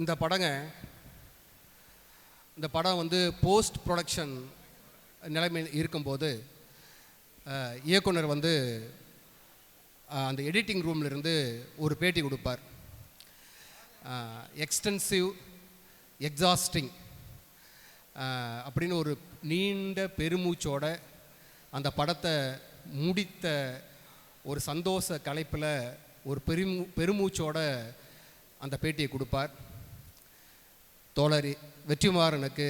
இந்த படங்க இந்த படம் வந்து போஸ்ட் ப்ரொடக்ஷன் நிலைமை இருக்கும்போது இயக்குனர் வந்து அந்த எடிட்டிங் ரூம்ல இருந்து ஒரு பேட்டி கொடுப்பார். எக்ஸ்டென்சிவ் எக்ஸாஸ்டிங் அப்படின்னு ஒரு நீண்ட பெருமூச்சோட அந்த படத்தை முடித்த ஒரு சந்தோஷ கலைப்பில் ஒரு பெருமூ பெருமூச்சோட அந்த பேட்டியை கொடுப்பார். தோழர் வெற்றிமாறனுக்கு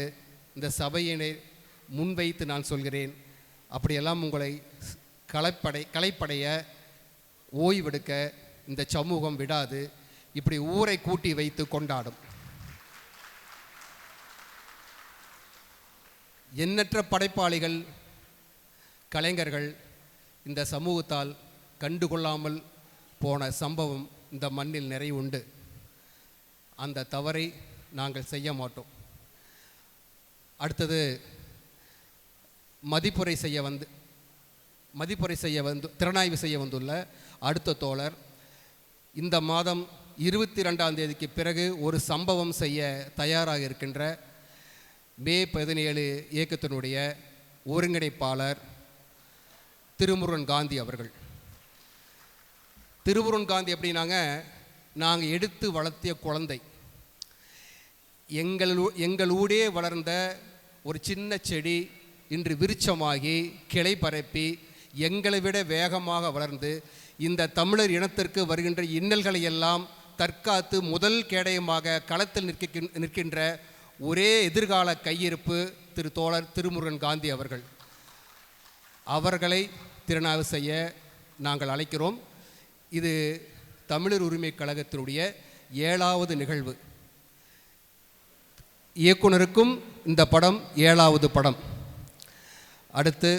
இந்த சபையினை முன்வைத்து நான் சொல்கிறேன். அப்படியெல்லாம் உங்களை கலைப்படை கலைப்படைய ஓய்வெடுக்க இந்த சமூகம் விடாது. இப்படி ஊரை கூட்டி வைத்து கொண்டாடும். எண்ணற்ற படைப்பாளிகள் கலைஞர்கள் இந்த சமூகத்தால் கண்டுகொள்ளாமல் போன சம்பவம் இந்த மண்ணில் நிறைய உண்டு அந்த தவறை நாங்கள் செய்ய மாட்டோம். அடுத்தது மதிப்புரை செய்ய வந்து மதிப்புரை செய்ய வந்து திறனாய்வு செய்ய வந்துள்ள அடுத்த தோழர் இந்த மாதம் இருபத்தி ரெண்டாம் தேதிக்கு பிறகு ஒரு சம்பவம் செய்ய தயாராக இருக்கின்ற மே பதினேழு இயக்கத்தினுடைய ஒருங்கிணைப்பாளர் திருமுருகன் காந்தி அவர்கள். திருமுருகன் காந்தி எப்படின்னாங்க நாங்கள் எடுத்து வளர்த்திய குழந்தை. எங்கள் எங்களூடே வளர்ந்த ஒரு சின்ன செடி இன்று விருட்சமாகி கிளை பரப்பி எங்களை விட வேகமாக வளர்ந்து இந்த தமிழர் இனத்திற்கு வருகின்ற இன்னல்களை எல்லாம் தற்காத்து முதல் கேடயமாக களத்தில் நிற்க நிற்கின்ற ஒரே எதிர்கால கையிருப்பு திரு தோழர் திருமுருகன் காந்தி அவர்கள். அவர்களை திறனாய்வு செய்ய நாங்கள் அழைக்கிறோம். இது தமிழர் உரிமை கழகத்தினுடைய ஏழாவது நிகழ்வு. இயக்குனருக்கும் இந்த படம் ஏழாவது படம். அடுத்து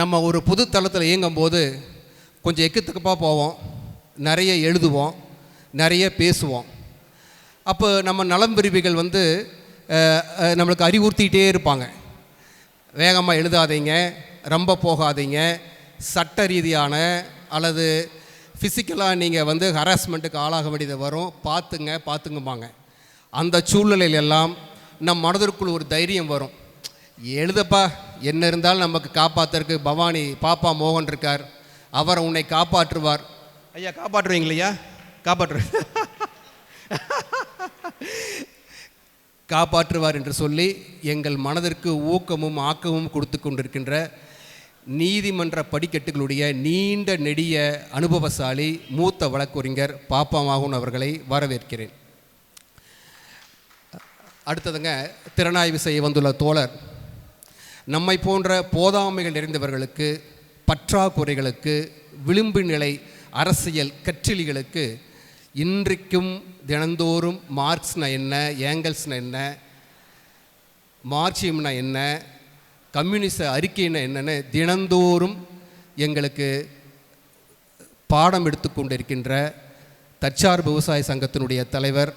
நம்ம ஒரு புது தளத்தில் இயங்கும்போது கொஞ்சம் எக்கத்துக்கப்பாக போவோம். நிறைய எழுதுவோம். நிறைய பேசுவோம். அப்போ நம்ம நலம் விரும்பிகள் வந்து நம்மளுக்கு அறிவுறுத்திக்கிட்டே இருப்பாங்க. வேகமாக எழுதாதீங்க ரொம்ப போகாதீங்க சட்ட ரீதியான அல்லது ஃபிசிக்கலாக நீங்கள் வந்து ஹராஸ்மெண்ட்டுக்கு ஆளாக வேண்டியது வரும். பார்த்துங்க பார்த்துங்கம்பாங்க. அந்த சூழ்நிலையில எல்லாம் நம் மனதிற்குள் ஒரு தைரியம் வரும். எழுதப்பா என்ன இருந்தாலும் நமக்கு காப்பாத்துறதுக்கு பவானி பாப்பா மோகன் இருக்கார். அவர் உன்னை காப்பாற்றுவார். ஐயா காப்பாற்றுவீங்களா காப்பாற்று. காப்பாற்றுவார் என்று சொல்லி எங்கள் மனதிற்கு ஊக்கமும் ஆக்கமும் கொடுத்து கொண்டிருக்கின்ற நீதிமன்ற படிக்கட்டுகளுடைய நீண்ட நெடிய அனுபவசாலி மூத்த வழக்கறிஞர் பாப்பாமாகுன் அவர்களை வரவேற்கிறேன். அடுத்ததுங்க திறனாய்வு செய்ய வந்துள்ள தோழர். நம்மை போன்ற போதாமைகள் நிறைந்தவர்களுக்கு பற்றாக்குறைகளுக்கு விளிம்பு நிலை அரசியல் கற்றிலிகளுக்கு இன்றைக்கும் தினந்தோறும் மார்க்ஸ்னா என்ன ஏங்கல்ஸ்னா என்ன மார்க்சியம்னா என்ன கம்யூனிச அறிக்கைனா என்னென்னு தினந்தோறும் எங்களுக்கு பாடம் எடுத்துக்கொண்டிருக்கின்ற தற்சார்பு விவசாய சங்கத்தினுடைய தலைவர்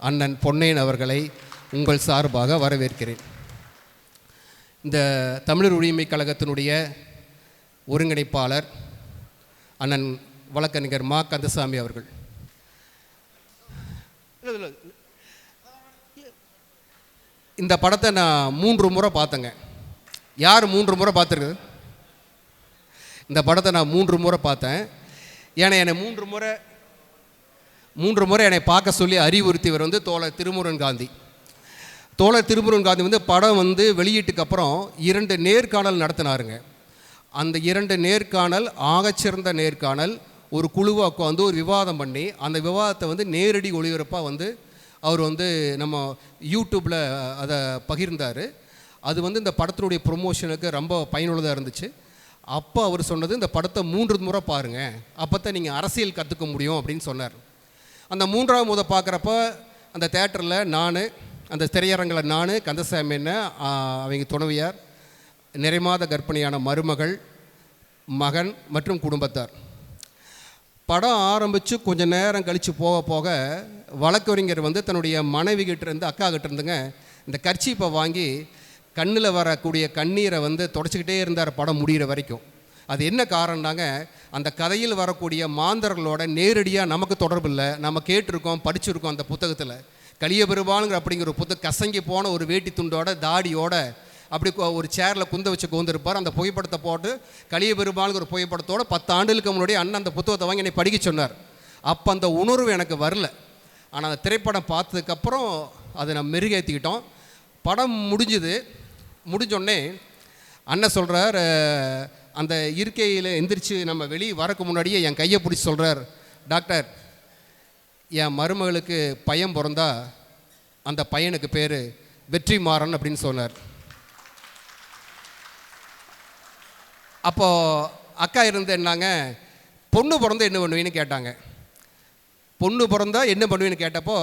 அண்ணன் பொன்னையன் அவர்களை உங்கள் சார்பாக வரவேற்கிறேன். இந்த தமிழர் உரிமை கழகத்தினுடைய ஒருங்கிணைப்பாளர் அண்ணன் வழக்கறிஞர் மா. கந்தசாமி அவர்கள். இந்த படத்தை நான் மூன்று முறை பார்த்தேங்க. யார் மூன்று முறை பார்த்துருக்குது? இந்த படத்தை நான் மூன்று முறை பார்த்தேன். ஏன்னா என்னை மூன்று முறை மூன்று முறை என்னை பார்க்க சொல்லி அறிவுறுத்தியவர் வந்து தோழர் திருமுருகன் காந்தி. தோழர் திருமுருகன் காந்தி வந்து படம் வந்து வெளியீட்டுக்கு அப்புறம் இரண்டு நேர்காணல் நடத்தினாருங்க. அந்த இரண்டு நேர்காணல் ஆகச்சிறந்த நேர்காணல் ஒரு குழுவாக உட்காந்து ஒரு விவாதம் பண்ணி அந்த விவாதத்தை வந்து நேரடி ஒளிபரப்பாக வந்து அவர் வந்து நம்ம யூடியூப்பில் அதை பகிர்ந்தார். அது வந்து இந்த படத்தினுடைய ப்ரொமோஷனுக்கு ரொம்ப பயனுள்ளதாக இருந்துச்சு. அப்போ அவர் சொன்னது இந்த படத்தை மூன்று முறை பாருங்கள் அப்போ தான் நீங்கள் அரசியல் கற்றுக்க முடியும் அப்படின்னு சொன்னார். அந்த மூன்றாவது முறை பார்க்குறப்ப அந்த தேட்டரில் நான் அந்த திரையரங்கில் நான் கந்தசாமி என்ன அவங்க துணவியார் நிறைமாத கர்ப்பிணியான மருமகள் மகன் மற்றும் குடும்பத்தார். படம் ஆரம்பித்து கொஞ்சம் நேரம் கழித்து போக போக வழக்கறிஞர் வந்து தன்னுடைய மனைவி கிட்டேருந்து அக்கா கிட்டேருந்துங்க இந்த கர்ச்சீப்பை வாங்கி கண்ணில் வரக்கூடிய கண்ணீரை வந்து தொடச்சிக்கிட்டே இருந்தார் படம் முடிகிற வரைக்கும். அது என்ன காரணம்னாங்க அந்த கதையில் வரக்கூடிய மாந்தர்களோட நேரடியாக நமக்கு தொடர்பு இல்லை. நம்ம கேட்டிருக்கோம் படிச்சிருக்கோம் அந்த புத்தகத்தில். கலியபெருமானுங்கிற அப்படிங்கிற ஒரு புத்தகம் கசங்கி போன ஒரு வேட்டி துண்டோட தாடியோட அப்படி ஒரு சேரில் குந்த வச்சு கோந்திருப்பார். அந்த புகைப்படத்தை போட்டு கலியபெருமானுங்கிற ஒரு புகைப்படத்தோட பத்து ஆண்டுகளுக்கு முன்னாடி அண்ணன் அந்த புத்தகத்தை வாங்கி என்னை படிக்க சொன்னார். அப்போ அந்த உணர்வு எனக்கு வரல. ஆனால் அந்த திரைப்படம் பார்த்ததுக்கப்புறம் அதை நான் மெருகேற்றிக்கிட்டோம் படம் முடிஞ்சுது. முடிஞ்சோடனே அண்ணன் சொல்கிறார் அந்த இருக்கையில் எந்திரிச்சு நம்ம வெளியே வரக்கு முன்னாடியே என் கையை பிடிச்சி சொல்கிறார் டாக்டர் என் மருமகளுக்கு பையன் பிறந்தா அந்த பையனுக்கு பேர் வெற்றிமாறன் அப்படின்னு சொன்னார். அப்போது அக்கா இருந்து என்னாங்க பொண்ணு பிறந்தா என்ன பண்ணுவீன்னு கேட்டாங்க. பொண்ணு பிறந்தா என்ன பண்ணுவீன்னு கேட்டப்போ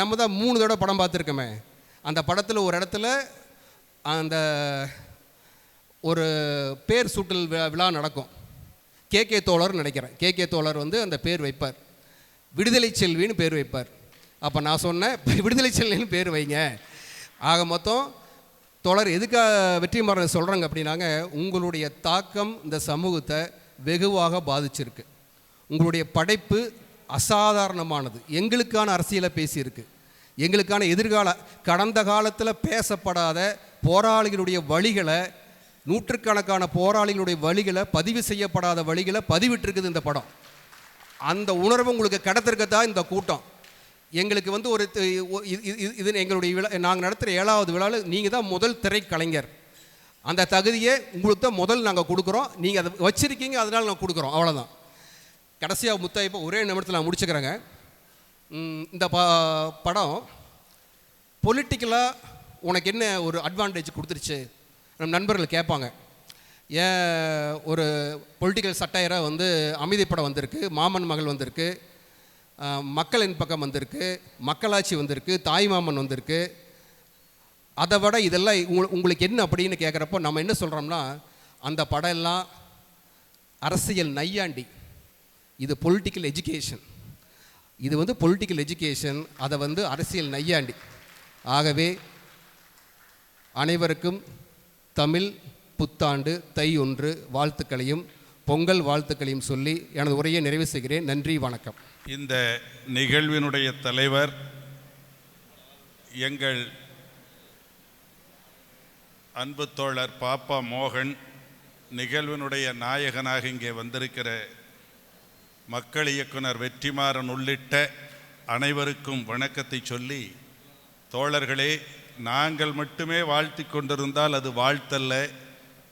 நம்ம தான் மூணு தடவை படம் பார்த்துருக்கோமே. அந்த படத்தில் ஒரு இடத்துல அந்த ஒரு பேர் சூட்டல் விழா விழா நடக்கும். கே கே தோழர்னு நினைக்கிறேன். கே கே தோழர் வந்து அந்த பேர் வைப்பார். விடுதலை செல்வின்னு பேர் வைப்பார். அப்போ நான் சொன்னேன் விடுதலை செல்வின்னு பேர் வைங்க. ஆக மொத்தம் தொடர் எதுக்காக வெற்றிமாறன் சொல்கிறாங்க அப்படின்னாங்க உங்களுடைய தாக்கம் இந்த சமூகத்தை வெகுவாக பாதிச்சிருக்கு. உங்களுடைய படைப்பு அசாதாரணமானது. எங்களுக்கான அரசியலை பேசியிருக்கு. எங்களுக்கான எதிர்கால கடந்த காலத்தில் பேசப்படாத போராளிகளுடைய வழிகளை நூற்றுக்கணக்கான போராளிகளுடைய வழிகளை பதிவு செய்யப்படாத வழிகளை பதிவிட்டிருக்குது இந்த படம். அந்த உணர்வு உங்களுக்கு கிடத்திருக்கதா இந்த கூட்டம்? எங்களுக்கு வந்து ஒரு இது- இது- எங்களுடைய விழா நாங்கள் நடத்துகிற ஏழாவது விழாவில் நீங்கள் தான் முதல் திரைக்கலைஞர். அந்த தகுதியை உங்களுக்கு தான் முதல் நாங்கள் கொடுக்குறோம். நீங்கள் அதை வச்சுருக்கீங்க அதனால் நாங்கள் கொடுக்குறோம். அவ்வளோதான் கடைசியாக முத்தாய்ப்போ ஒரே நிமிடத்தில் நான் முடிச்சுக்கிறேங்க. இந்த ப படம் பொலிட்டிக்கலாக உனக்கு என்ன ஒரு அட்வான்டேஜ் கொடுத்துருச்சு? நம்ம நண்பர்கள் கேட்பாங்க. ஒரு பொலிட்டிக்கல் சட்டையராக வந்து அமைதிப்படம் வந்திருக்கு மாமன் மகள் வந்திருக்கு மக்களின் பக்கம் வந்திருக்கு மக்களாட்சி வந்திருக்கு தாய்மாமன் வந்திருக்கு. அதை விட இதெல்லாம் உங்க- உங்களுக்கு என்ன அப்படின்னு கேட்குறப்போ நம்ம என்ன சொல்கிறோம்னா அந்த படம் எல்லாம் அரசியல் நையாண்டி. இது பொலிட்டிக்கல் எஜுகேஷன் இது வந்து பொலிட்டிக்கல் எஜுகேஷன் அதை வந்து அரசியல் நையாண்டி. ஆகவே அனைவருக்கும் தமிழ் புத்தாண்டு தை ஒன்று வாழ்த்துக்களையும் பொங்கல் வாழ்த்துக்களையும் சொல்லி எனது உரையை நிறைவு செய்கிறேன். நன்றி வணக்கம். இந்த நிகழ்வினுடைய தலைவர் எங்கள் அன்பு தோழர் பாப்பா மோகன் நிகழ்வினுடைய நாயகனாக இங்கே வந்திருக்கிற மக்கள் இயக்குனர் வெற்றிமாறன் உள்ளிட்ட அனைவருக்கும் வணக்கத்தை சொல்லி தோழர்களே நாங்கள் மட்டுமே வாழ்த்தி கொண்டிருந்தால் அது வாழ்த்தல்ல.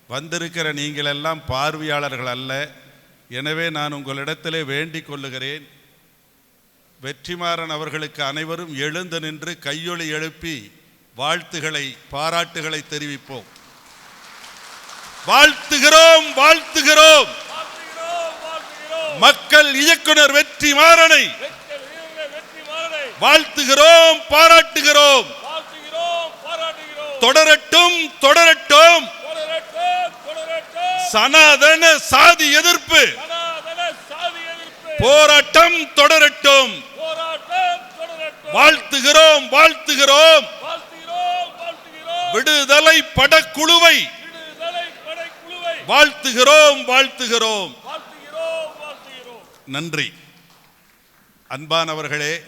வந்திருக்கிற நீங்களெல்லாம் பார்வையாளர்கள் அல்ல. எனவே நான் உங்களிடத்திலே வேண்டிக் கொள்ளுகிறேன். வெற்றிமாறன் அவர்களுக்கு அனைவரும் எழுந்து நின்று கையொலி எழுப்பி வாழ்த்துகளை பாராட்டுகளை தெரிவிப்போம். வாழ்த்துகிறோம் வாழ்த்துகிறோம். மக்கள் இயக்குனர் வெற்றிமாறனை வாழ்த்துகிறோம் பாராட்டுகிறோம். தொடரட்டும் தொடரட்டும். சனாதன சாதி எதிர்ப்பு. போராட்டம் தொடரட்டும். வாழ்த்துகிறோம் வாழ்த்துகிறோம். விடுதலை படக்குழுவை. வாழ்த்துகிறோம் வாழ்த்துகிறோம். நன்றி. அன்பானவர்களே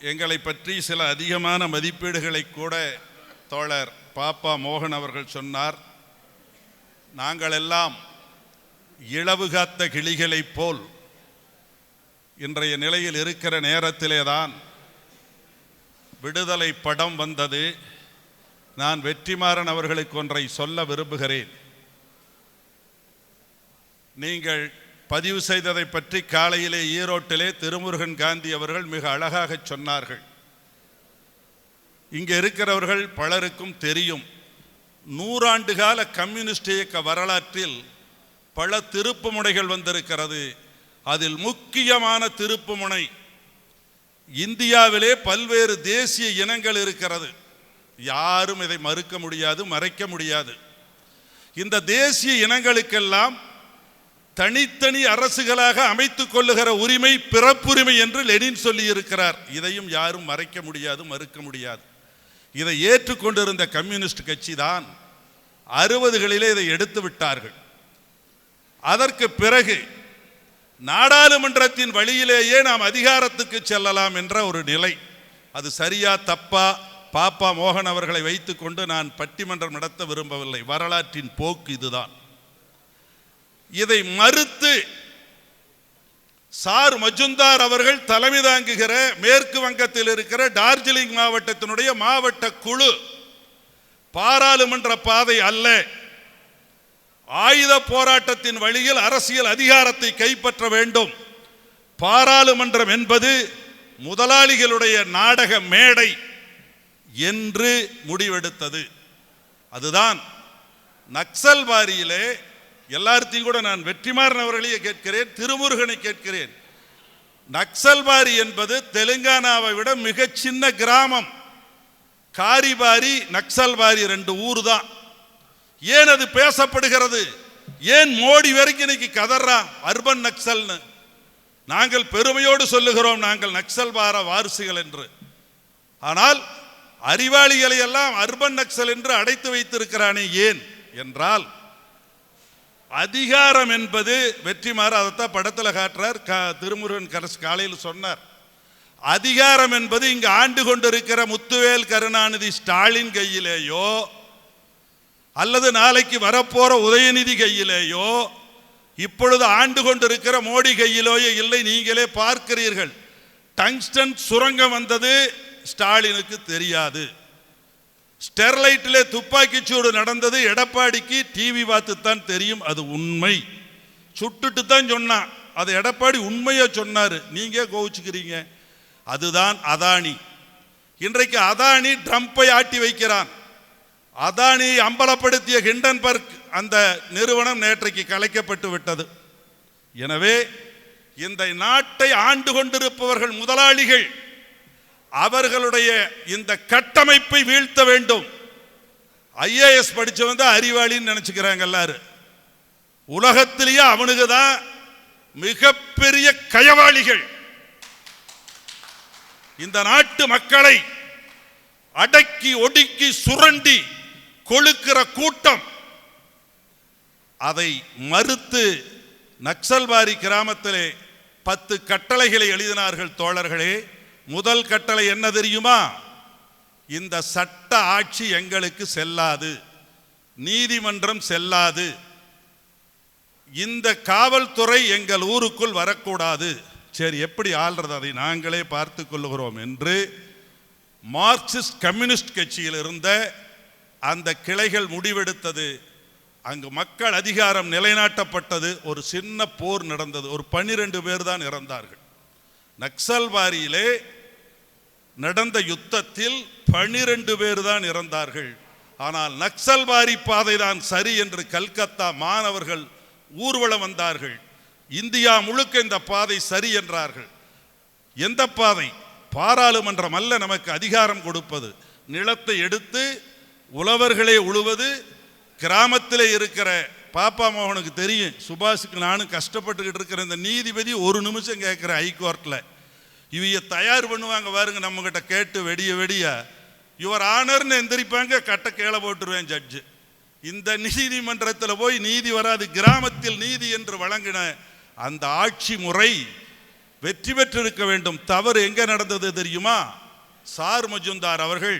எங்களை பற்றி சில அதிகமான மதிப்பீடுகளை கூட தோழர் பாப்பா மோகன் அவர்கள் சொன்னார். நாங்கள் எல்லாம் இளவு காத்த கிளிகளைப் போல் இன்றைய நிலையில் இருக்கிற நேரத்திலே தான் விடுதலை படம் வந்தது. நான் வெற்றிமாறன் அவர்களுக்கு ஒன்றை சொல்ல விரும்புகிறேன். நீங்கள் பதிவு செய்ததை பற்றி காலையிலே ஈரோட்டிலே திருமுருகன் காந்தி அவர்கள் மிக அழகாக சொன்னார்கள். இங்கே இருக்கிறவர்கள் பலருக்கும் தெரியும். நூறாண்டு கால கம்யூனிஸ்ட் இயக்க வரலாற்றில் பல திருப்புமுனைகள் வந்திருக்கிறது. அதில் முக்கியமான திருப்புமுனை இந்தியாவிலே பல்வேறு தேசிய இனங்கள் இருக்கிறது. யாரும் இதை மறுக்க முடியாது மறைக்க முடியாது. இந்த தேசிய இனங்களுக்கெல்லாம் தனித்தனி அரசுகளாக அமைத்துக் கொள்ளுகிற உரிமை பிறப்புரிமை என்று லெனின் சொல்லியிருக்கிறார். இதையும் யாரும் மறைக்க முடியாது மறுக்க முடியாது. இதை ஏற்றுக்கொண்டிருந்த கம்யூனிஸ்ட் கட்சி தான் அறுபதுகளிலே இதை எடுத்து விட்டார்கள். அதற்கு பிறகு நாடாளுமன்றத்தின் வழியிலேயே நாம் அதிகாரத்துக்கு செல்லலாம் என்ற ஒரு நிலை. அது சரியா தப்பா பாப்பா மோகன் அவர்களை வைத்துக்கொண்டு நான் பட்டிமன்றம் நடத்த விரும்பவில்லை. வரலாற்றின் போக்கு இதுதான். இதை மறுத்து சார் மஜுந்தார் அவர்கள் தலைமை தாங்குகிற மேற்கு வங்கத்தில் இருக்கிற டார்ஜிலிங் மாவட்டத்தினுடைய மாவட்ட குழு பாராளுமன்ற பாதை அல்ல. ஆயுத போராட்டத்தின் வழியில் அரசியல் அதிகாரத்தை கைப்பற்ற வேண்டும். பாராளுமன்றம் என்பது முதலாளிகளுடைய நாடக மேடை என்று முடிவெடுத்தது. அதுதான் நக்சல்வாரியிலே எல்லார்த்தையும் கூட நான் வெற்றிமாறன் அவர்களையே கேட்கிறேன் திருமுருகனை கேட்கிறேன். நக்சல்பாரி என்பது தெலுங்கானாவை விட மிக சின்ன கிராமம். காரிபாரி நக்சல்பாரி ரெண்டு ஊர் தான் ஏன் அது பேசப்படுகிறது? ஏன் மோடி வரைக்கும் இன்னைக்கு கதறா அர்பன் நக்சல்னு. நாங்கள் பெருமையோடு சொல்லுகிறோம் நாங்கள் நக்சல்வார வாரிசுகள் என்று. ஆனால் அறிவாளிகளை எல்லாம் அர்பன் நக்சல் என்று அடைத்து வைத்திருக்கிறானே ஏன்? என்றால் அதிகாரம் என்பது வெற்றிமாறு அதைத்தான் படத்தில் காட்டுறார். க திருமுருகன் கரசு காலையில் சொன்னார். அதிகாரம் என்பது இங்கு ஆண்டு கொண்டிருக்கிற முத்துவேல் கருணாநிதி ஸ்டாலின் கையிலேயோ அல்லது நாளைக்கு வரப்போற உதயநிதி கையிலேயோ இப்பொழுது ஆண்டு கொண்டிருக்கிற மோடி கையிலேயோ இல்லை நீங்களே பார்க்கிறீர்கள். டங்ஸ்டன் சுரங்கம் வந்தது ஸ்டாலினுக்கு தெரியாது. ஸ்டெர்லைட்டிலே துப்பாக்கிச்சூடு நடந்தது. எடப்பாடிக்கு டிவி பார்த்து தான் தெரியும். அது உண்மை. சுட்டுட்டு தான் சொன்னான். அது எடப்பாடி உண்மையை சொன்னார். நீங்கள் கோவிச்சுக்கிறீங்க. அதுதான் அதானி. இன்றைக்கு அதானி ட்ரம்ப்பை ஆட்டி வைக்கிறான். அதானி அம்பலப்படுத்திய ஹிண்டன்பர்க் அந்த நிறுவனம் நேற்றைக்கு கலைக்கப்பட்டு விட்டது. எனவே இந்த நாட்டை ஆண்டு கொண்டிருப்பவர்கள் முதலாளிகள் அவர்களுடைய இந்த கட்டமைப்பை வீழ்த்த வேண்டும். ஐஏஎஸ் படித்தவன் தான் அறிவாளின்னு நினச்சிக்கிறாங்க எல்லாரும் உலகத்திலேயே அவனுக்கு தான் மிகப்பெரிய கயவாளிகள். இந்த நாட்டு மக்களை அடக்கி ஒடுக்கி சுரண்டி கொழுக்கிற கூட்டம். அதை மறுத்து நக்சல்வாரி கிராமத்திலே பத்து கட்டளைகளை எழுதினார்கள் தோழர்களே. முதல் கட்டளை என்ன தெரியுமா? இந்த சட்ட ஆட்சி எங்களுக்கு செல்லாது. நீதிமன்றம் செல்லாது. இந்த காவல்துறை எங்கள் ஊருக்குள் வரக்கூடாது. சரி எப்படி ஆள்றது? அதை நாங்களே பார்த்து கொள்ளுகிறோம் என்று மார்க்சிஸ்ட் கம்யூனிஸ்ட் கட்சியில் இருந்த அந்த கிளைகள் முடிவெடுத்தது. அங்கு மக்கள் அதிகாரம் நிலைநாட்டப்பட்டது. ஒரு சின்ன போர் நடந்தது. ஒரு பன்னிரெண்டு பேர் தான் இறந்தார்கள். நக்சல்வாரியிலே நடந்த யுத்தத்தில் பனிரெண்டு பேர் தான் இறந்தார்கள். ஆனால் நக்சல்வாரி பாதை தான் சரி என்று கல்கத்தா மாணவர்கள் ஊர்வலம் வந்தார்கள். இந்தியா முழுக்க இந்த பாதை சரி என்றார்கள். எந்த பாதை? பாராளுமன்றம் அல்ல நமக்கு அதிகாரம் கொடுப்பது. நிலத்தை எடுத்து உழவர்களே உழுவது கிராமத்தில் இருக்கிற பாப்பா மோகனுக்கு தெரியும். சுபாஷுக்கு நானும் கஷ்டப்பட்டுக்கிட்டு இருக்கிற இந்த நீதிபதி ஒரு நிமிஷம் கேட்குற ஹைகோர்ட்டில் இவைய தயார் பண்ணுவாங்க பாருங்க நம்மக்கிட்ட கேட்டு வெடிய வெடிய. யுவர் ஆனர்னு எந்திரிப்பாங்க கட்ட கீழே போட்டுருவேன் ஜட்ஜு இந்த நீதிமன்றத்தில் போய் நீதி வராது கிராமத்தில் நீதி என்று வழங்கின அந்த ஆட்சி முறை வெற்றி பெற்றிருக்க வேண்டும். தவறு எங்கே நடந்தது தெரியுமா? சார் மஜுந்தார் அவர்கள்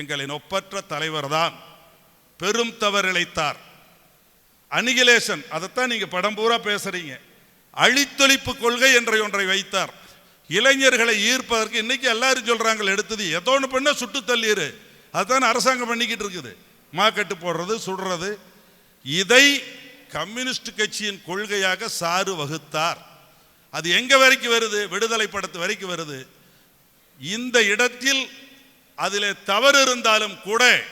எங்களின் ஒப்பற்ற தலைவர் தான் பெரும் தவறு இழைத்தார். அனிகிலேஷன் அதைத்தான் நீங்கள் படம் பூரா பேசுகிறீங்க அழித்தொழிப்பு கொள்கை என்ற ஒன்றை வைத்தார். இளைஞர்களை ஈர்ப்பதற்கு இன்னைக்கு எல்லாரும் சொல்றாங்க எடுத்தது ஏதோ ஒன்று பண்ண சுட்டு தள்ளிடு அதுதான் அரசாங்கம் பண்ணிக்கிட்டு இருக்குது. மாக்கெட்டு போடுறது சுடுறது. இதை கம்யூனிஸ்ட் கட்சியின் கொள்கையாக சாறு வகுத்தார். அது எங்க வரைக்கும் வருது? விடுதலை படத்து வரைக்கும் வருது. இந்த இடத்தில் அதில் தவறு இருந்தாலும் கூட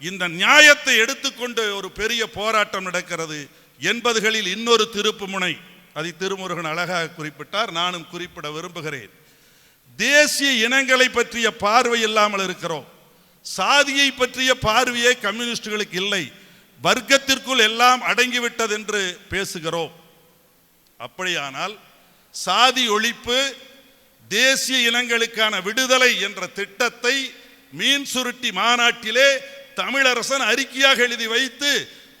இந்த நியாயத்தை எடுத்துக்கொண்டு ஒரு பெரிய போராட்டம் நடக்கிறது எண்பதுகளில் இன்னொரு திருப்பு முனை. அதை திருமுருகன் அழகாக குறிப்பிட்டார். நானும் குறிப்பிட விரும்புகிறேன். தேசிய இனங்களை பற்றிய பார்வை இல்லாமல் இருக்கிறோம். சாதியை பற்றிய பார்வையே கம்யூனிஸ்டுகளுக்கு இல்லை. வர்க்கத்திற்குள் எல்லாம் அடங்கிவிட்டது என்று பேசுகிறோம். அப்படியானால் சாதி ஒழிப்பு தேசிய இனங்களுக்கான விடுதலை என்ற திட்டத்தை மீன் சுருட்டி மாநாட்டிலே தமிழரசன் அறிக்கையாக எழுதி வைத்து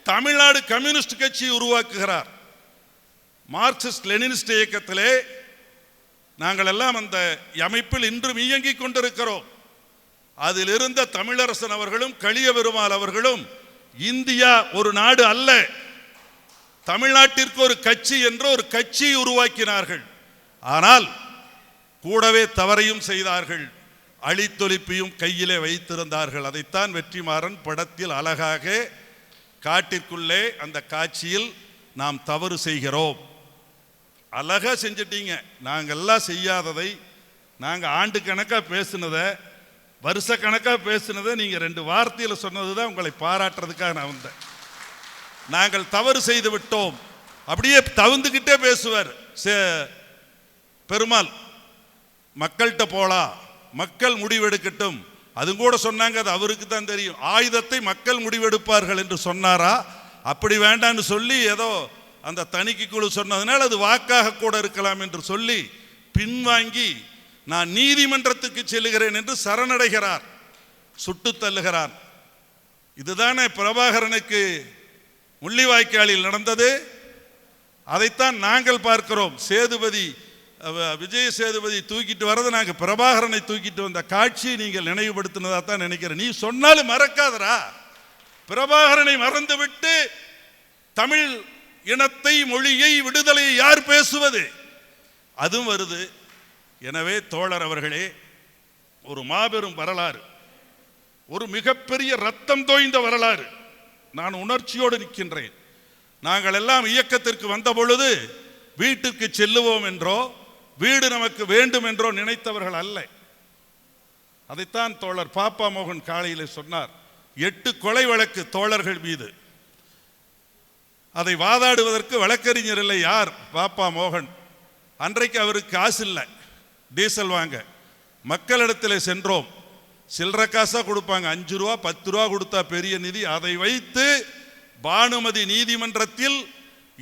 தமிழ்நாடு கம்யூனிஸ்ட் கட்சி உருவாக்குகிறார். மார்க்சிஸ்ட் லெனினிஸ்ட் இயக்கத்திலே நாங்கள் எல்லாம் அந்த அமைப்பில் இன்றும் இயங்கிக் கொண்டிருக்கிறோம். அதில் இருந்த தமிழரசன் அவர்களும் களிய பெருமாள் அவர்களும் இந்தியா ஒரு நாடு அல்ல. தமிழ்நாட்டிற்கு ஒரு கட்சி என்று ஒரு கட்சி உருவாக்கினார்கள். ஆனால் கூடவே தவறையும் செய்தார்கள். அழித்தொலிப்பையும் கையிலே வைத்திருந்தார்கள். அதைத்தான் வெற்றிமாறன் படத்தில் அழகாக காட்டிற்குள்ளே அந்த காட்சியில் நாம் தவறு செய்கிறோம். அழகாக செஞ்சிட்டீங்க. எல்லாம் செய்யாததை நாங்கள் ஆண்டு கணக்காக பேசுனதை வருஷ கணக்காக பேசுனதை நீங்கள் ரெண்டு வார்த்தையில் சொன்னது தான் உங்களை பாராட்டுறதுக்காக நான் வந்தேன். நாங்கள் தவறு செய்து விட்டோம். அப்படியே தவிர்ந்துக்கிட்டே பேசுவார். சே- பெருமாள் மக்கள்கிட்ட போகலாம் மக்கள் முடிவெடுக்கட்டும். அது கூட சொன்னாங்க அது அவருக்கு தான் தெரியும். ஆயுதத்தை மக்கள் முடிவெடுப்பார்கள் என்று சொன்னாரா? அப்படி வேண்டாம்னு சொல்லி ஏதோ அந்த தணிக்கை குழு சொன்னதுனால அது வாக்காக கூட இருக்கலாம் என்று சொல்லி பின்வாங்கி நான் நீதிமன்றத்துக்கு செல்லுகிறேன் என்று சரணடைகிறார் சுட்டு தள்ளுகிறார். இதுதானே பிரபாகரனுக்கு முள்ளிவாய்க்காலில் நடந்தது. அதைத்தான் நாங்கள் பார்க்கிறோம். சேதுபதி விஜய சேதுபதி தூக்கிட்டு வரதை நாங்கள் பிரபாகரனை தூக்கிட்டு வந்த காட்சியை நீங்கள் நினைவுபடுத்தினதா தான் நினைக்கிறேன். நீ சொன்னாலும் மறக்காதடா. பிரபாகரனை மறந்துவிட்டு தமிழ் இனத்தை மொழியை விடுதலையை யார் பேசுவது? அதுவும் வருது. எனவே தோழர் அவர்களே ஒரு மாபெரும் வரலாறு ஒரு மிகப்பெரிய ரத்தம் தோய்ந்த வரலாறு நான் உணர்ச்சியோடு நிற்கின்றேன். நாங்கள் எல்லாம் இயக்கத்திற்கு வந்த பொழுது வீட்டுக்கு செல்லுவோம் என்றோ வீடு நமக்கு வேண்டும் என்றோ நினைத்தவர்கள் அல்ல. அதைத்தான் தோழர் பாப்பா மோகன் காலையில் சொன்னார் எட்டு கொலை வழக்கு தோழர்கள் மீது. அதை வாதாடுவதற்கு வழக்கறிஞர் இல்லை யார்? பாப்பா மோகன். அன்றைக்கு அவருக்கு காசு இல்லை. டீசல் வாங்க. மக்களிடத்தில் சென்றோம். சில்லற காசாக கொடுப்பாங்க. அஞ்சு ரூபா பத்து ரூபா கொடுத்தா பெரிய நிதி. அதை வைத்து பானுமதி நீதிமன்றத்தில்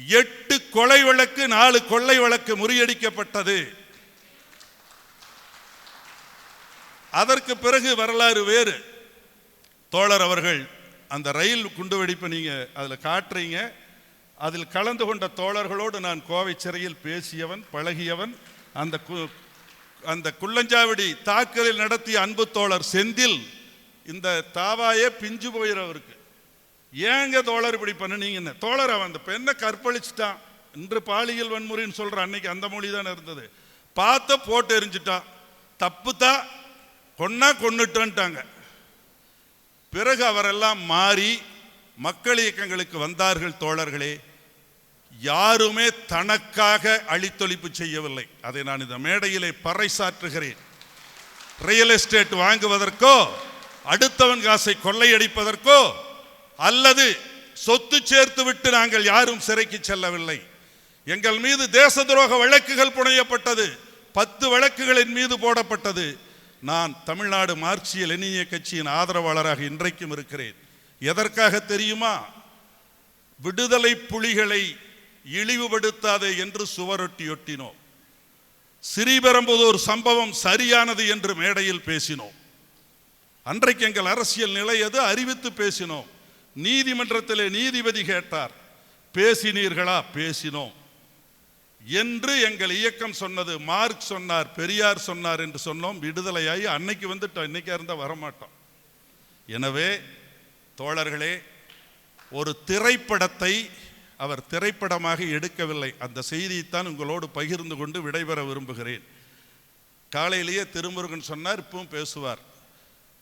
எட்டு கொலை வழக்கு நாலு கொள்ளை வழக்கு முறியடிக்கப்பட்டது. அதற்கு பிறகு வரலாறு வேறு. தோழர் அவர்கள் அந்த ரயில் குண்டு வெடிப்பை நீங்கள் அதில் காட்டுறீங்க. அதில் கலந்து கொண்ட தோழர்களோடு நான் கோவை சிறையில் பேசியவன் பழகியவன் அந்த கு- அந்த குள்ளஞ்சாவடி தாக்குதல் நடத்திய அன்பு தோழர் செந்தில் இந்த தாவாயே பிஞ்சு போயிறவருக்கு ஏங்க தோழர் இப்படி பண்ணுனீங்கன்னு? தோழர் அவன் அந்த பெண்ணை கற்பழிச்சிட்டான். இன்று பாலியல் வன்முறைன்னு சொல்ற அன்னைக்கு அந்த மொழி தானே இருந்தது. பார்த்த போட்டு எரிஞ்சிட்டான். தப்பு தான் கொன்னா கொன்னுட்டோன்ட்டாங்க. பிறகு அவரெல்லாம் மாறி மக்கள் இயக்கங்களுக்கு வந்தார்கள் தோழர்களே யாருமே தனக்காக அழித்தொழிப்பு செய்யவில்லை. அதை நான் இந்த மேடையிலே பறைசாற்றுகிறேன். ரியல் எஸ்டேட் வாங்குவதற்கோ அடுத்தவன் காசை கொள்ளையடிப்பதற்கோ அல்லது சொத்து சேர்த்து விட்டு நாங்கள் யாரும் சிறைக்கு செல்லவில்லை. எங்கள் மீது தேச துரோக வழக்குகள் புனையப்பட்டது பத்து வழக்குகளின் மீது போடப்பட்டது. நான் தமிழ்நாடு மார்க்சிய லெனிய கட்சியின் ஆதரவாளராக இன்றைக்கும் இருக்கிறேன். எதற்காக தெரியுமா? விடுதலை புலிகளை இழிவுபடுத்தாதே என்று சுவரொட்டியொட்டினோம் ஸ்ரீபெரும்புதூர் சம்பவம் சரியானது என்று மேடையில் பேசினோம். அன்றைக்கு எங்கள் அரசியல் நிலை அது அறிவித்து பேசினோம். நீதிமன்றத்திலே நீதிபதி கேட்டார். பேசினீர்களா? பேசினோம். என்று எங்கள் இயக்கம் சொன்னது மார்க் சொன்னார் பெரியார் சொன்னார் என்று சொன்னோம். விடுதலையாகி அன்னைக்கு வந்துட்டோம். இன்னைக்கா இருந்தால் வரமாட்டோம். எனவே தோழர்களே ஒரு திரைப்படத்தை அவர் திரைப்படமாக எடுக்கவில்லை. அந்த செய்தியைத்தான் உங்களோடு பகிர்ந்து கொண்டு விடைபெற விரும்புகிறேன். காலையிலேயே திருமுருகன் சொன்னார் இப்பவும் பேசுவார்.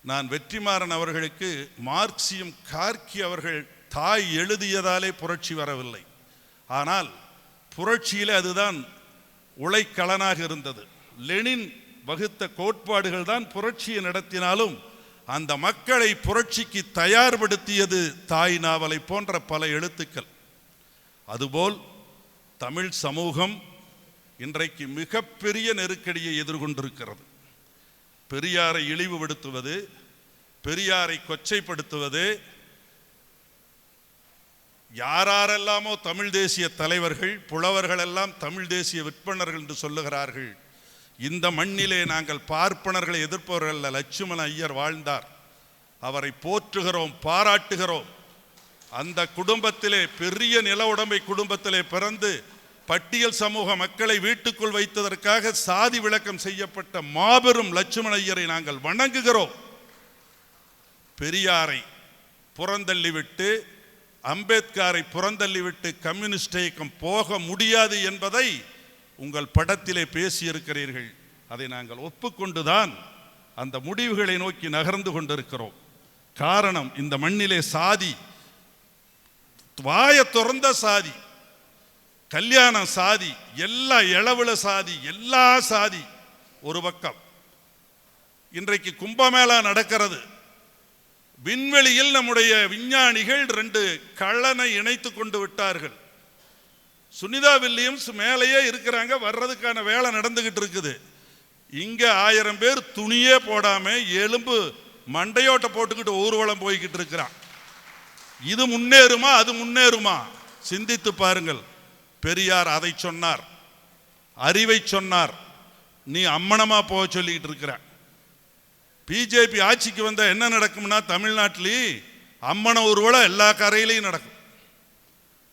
நான் வெற்றிமாறன் அவர்களுக்கு மார்க்சியம் கார்க்கி அவர்கள் தாய் எழுதியதாலே புரட்சி வரவில்லை. ஆனால் புரட்சியிலே அதுதான் உழைக்கலனாக இருந்தது. லெனின் வகுத்த கோட்பாடுகள் தான் புரட்சியை நடத்தினாலும் அந்த மக்களை புரட்சிக்கு தயார்படுத்தியது தாய் நாவலை போன்ற பல எழுத்துக்கள். அதுபோல் தமிழ் சமூகம் இன்றைக்கு மிகப்பெரிய நெருக்கடியை எதிர்கொண்டிருக்கிறது. பெரியாரை இழிவுபடுத்துவது பெரியாரை கொச்சைப்படுத்துவது யாரெல்லாமோ தமிழ் தேசிய தலைவர்கள் புலவர்கள் எல்லாம் தமிழ் தேசிய விற்பனர்கள் என்று சொல்லுகிறார்கள். இந்த மண்ணிலே நாங்கள் பார்ப்பனர்களை எதிர்ப்பவர்கள் லட்சுமண ஐயர் வாழ்ந்தார். அவரை போற்றுகிறோம் பாராட்டுகிறோம். அந்த குடும்பத்திலே பெரிய நில உடைமை குடும்பத்திலே பிறந்து பட்டியல் சமூக மக்களை வீட்டுக்குள் வைத்ததற்காக சாதி விளக்கம் செய்யப்பட்ட மாபெரும் லட்சுமண ஐயரை நாங்கள் வணங்குகிறோம். பெரியாரை புறந்தள்ளிவிட்டு அம்பேத்கரை புறந்தள்ளிவிட்டு கம்யூனிஸ்ட் இயக்கம் போக முடியாது என்பதை உங்கள் படத்திலே பேசியிருக்கிறீர்கள். அதை நாங்கள் ஒப்புக்கொண்டுதான் அந்த முடிவுகளை நோக்கி நகர்ந்து கொண்டிருக்கிறோம். காரணம் இந்த மண்ணிலே சாதி வாய துறந்த சாதி கல்யாணம் சாதி எல்லா இளவுல சாதி எல்லா சாதி ஒரு பக்கம். இன்றைக்கு கும்பமேளா நடக்கிறது. விண்வெளியில் நம்முடைய விஞ்ஞானிகள் ரெண்டு களனை இணைத்து கொண்டு விட்டார்கள். சுனிதா வில்லியம்ஸ் மேலேயே இருக்கிறாங்க வர்றதுக்கான வேலை நடந்துகிட்டு இருக்குது. இங்கே ஆயிரம் பேர் துணியே போடாம எலும்பு மண்டையோட்ட போட்டுக்கிட்டு ஊர்வலம் போய்கிட்டு இருக்கிறான். இது முன்னேறுமா அது முன்னேறுமா? சிந்தித்து பாருங்கள். பெரியார் அதை சொன்னார். அறிவை சொன்னார். நீ அம்மனமா போக சொல்லிக்கிட்டு இருக்கிற. பிஜேபி ஆட்சிக்கு வந்தால் என்ன நடக்கும்னா தமிழ்நாட்டிலே அம்மன ஊர்வலம் எல்லா கரையிலையும் நடக்கும்.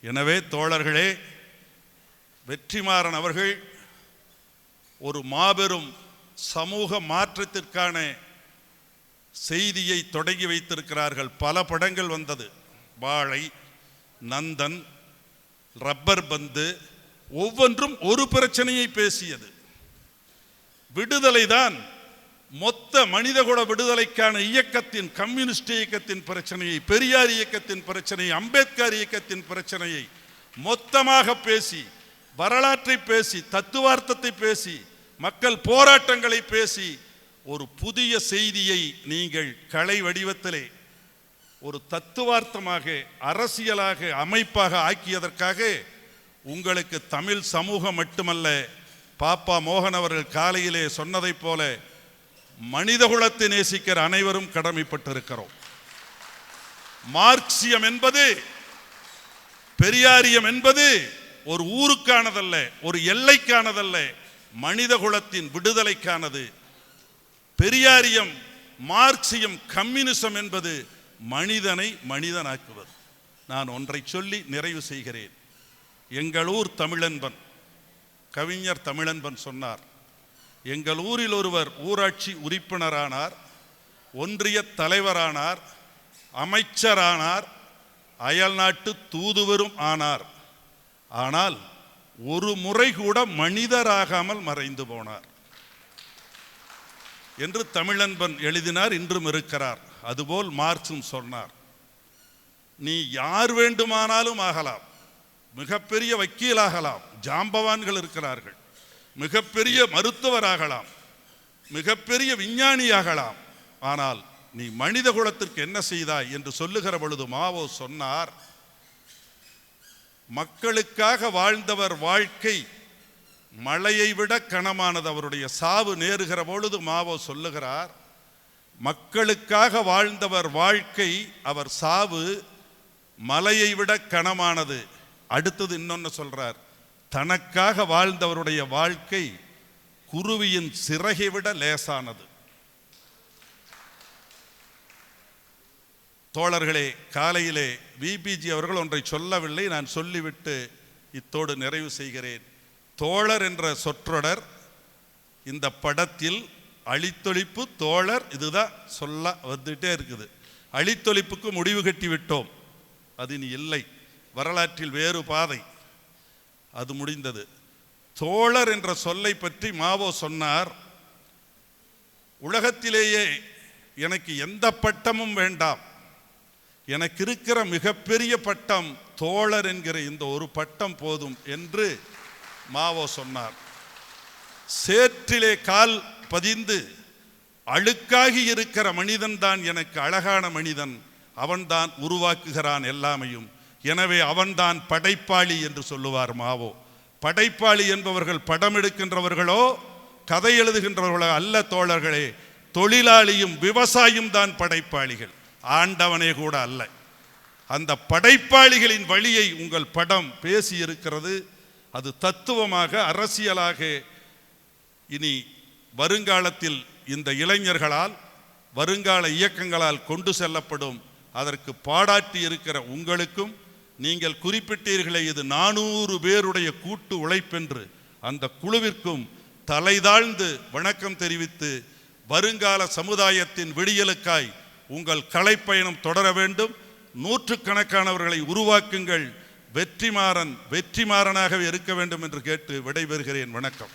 எனவே தோழர்களே வெற்றிமாறன் அவர்கள் ஒரு மாபெரும் சமூக மாற்றத்திற்கான செய்தியை தொடங்கி வைத்திருக்கிறார்கள். பல படங்கள் வந்தது. வாழை நந்தன் ரப்பர் பந்து ஒவ்வொன்றும் ஒரு பிரச்சனையை பேசியது. விடுதலை தான் மொத்த மனிதகுல விடுதலைக்கான இயக்கத்தின் கம்யூனிஸ்ட் இயக்கத்தின் பிரச்சனையை பெரியார் இயக்கத்தின் பிரச்சனையை அம்பேத்கர் இயக்கத்தின் பிரச்சனையை மொத்தமாக பேசி வரலாற்றை பேசி தத்துவார்த்தத்தை பேசி மக்கள் போராட்டங்களை பேசி ஒரு புதிய செய்தியை நீங்கள் கலை வடிவத்திலே ஒரு தத்துவார்த்தமாக அரசியலாக அமைப்பாக ஆக்கியதற்காக உங்களுக்கு தமிழ் சமூகம் மட்டுமல்ல பாப்பா மோகன் அவர்கள் காலையிலே சொன்னதைப் போல மனிதகுலத்தை நேசிக்கிற அனைவரும் கடமைப்பட்டிருக்கிறோம். மார்க்சியம் என்பது பெரியாரியம் என்பது ஒரு ஊருக்கானதல்ல ஒரு எல்லைக்கானதல்ல மனிதகுலத்தின் விடுதலைக்கானது. பெரியாரியம் மார்க்சியம் கம்யூனிசம் என்பது மனிதனை மனிதனாக்குவது. நான் ஒன்றை சொல்லி நிறைவு செய்கிறேன். எங்கள் ஊர் தமிழன்பன் கவிஞர் தமிழன்பன் சொன்னார் எங்கள் ஊரில் ஒருவர் ஊராட்சி உறுப்பினரானார் ஒன்றிய தலைவரானார் அமைச்சரானார் அயல்நாட்டு தூதுவரும் ஆனார். ஆனால் ஒரு முறை கூட மனிதராகாமல் மறைந்து போனார். என்று தமிழன்பன் எழுதினார் இன்றும் இருக்கிறார். அதுபோல் மார்க்சும் சொன்னார் நீ யார் வேண்டுமானாலும் ஆகலாம். மிகப்பெரிய வக்கீலாகலாம். ஜாம்பவான்கள் இருக்கிறார்கள். மிகப்பெரிய மருத்துவராகலாம் மிகப்பெரிய விஞ்ஞானியாகலாம் ஆனால் நீ மனித குலத்திற்கு என்ன செய்தாய்? என்று சொல்லுகிற பொழுது மாவோ சொன்னார் மக்களுக்காக வாழ்ந்தவர் வாழ்க்கை மழையை விட கனமானது. அவருடைய சாவு நேருகிற பொழுது மாவோ சொல்லுகிறார் மக்களுக்காக வாழ்ந்தவர் வாழ்க்கை அவர் சாவு மலையை விட கனமானது. அடுத்தது இன்னொன்று சொல்றார் தனக்காக வாழ்ந்தவருடைய வாழ்க்கை குருவியின் சிறகை விட லேசானது. தோழர்களே காலையிலே விபிஜி அவர்கள் ஒன்றை சொல்லவில்லை நான் சொல்லிவிட்டு இத்தோடு நிறைவு செய்கிறேன். தோழர் என்ற சொற்றொடர் இந்த படத்தில் அழித்தொழிப்பு தோழர் இதுதான் சொல்ல வந்துட்டே இருக்குது. அழித்தொழிப்புக்கு முடிவு கட்டிவிட்டோம். அது இனி இல்லை. வரலாற்றில் வேறு பாதை. அது முடிந்தது. தோழர் என்ற சொல்லை பற்றி மாவோ சொன்னார் உலகத்திலேயே எனக்கு எந்த பட்டமும் வேண்டாம். எனக்கு இருக்கிற மிகப்பெரிய பட்டம் தோழர் என்கிற இந்த ஒரு பட்டம் போதும் என்று மாவோ சொன்னார். சேற்றிலே கால் பதிந்து அழுக்காகி இருக்கிற மனிதன் தான் எனக்கு அழகான மனிதன். அவன்தான் உருவாக்குகிறான் எல்லாமையும். எனவே அவன்தான் படைப்பாளி என்று சொல்லுவார் மாவோ. படைப்பாளி என்பவர்கள் படம் எடுக்கின்றவர்களோ கதை எழுதுகின்றவர்களோ அல்ல தோழர்களே தொழிலாளியும் விவசாயியும் தான் படைப்பாளிகள். ஆண்டவனே கூட அல்ல. அந்த படைப்பாளிகளின் வழியை உங்கள் படம் பேசி இருக்கிறது. அது தத்துவமாக அரசியலாக இனி வருங்காலத்தில் இந்த இளைஞர்களால் வருங்கால இயக்கங்களால் கொண்டு செல்லப்படும். அதற்கு பாடாட்டி இருக்கிற உங்களுக்கும் நீங்கள் குறிப்பிட்டீர்களே இது நானூறு பேருடைய கூட்டு உழைப்பென்று அந்த குழுவிற்கும் தலைதாழ்ந்து வணக்கம் தெரிவித்து வருங்கால சமுதாயத்தின் விடியலுக்காய் உங்கள் கலைப்பயணம் தொடர வேண்டும். நூற்றுக்கணக்கானவர்களை உருவாக்குங்கள். வெற்றிமாறன் வெற்றிமாறனாகவே இருக்க வேண்டும் என்று கேட்டு விடைபெறுகிறேன். வணக்கம்.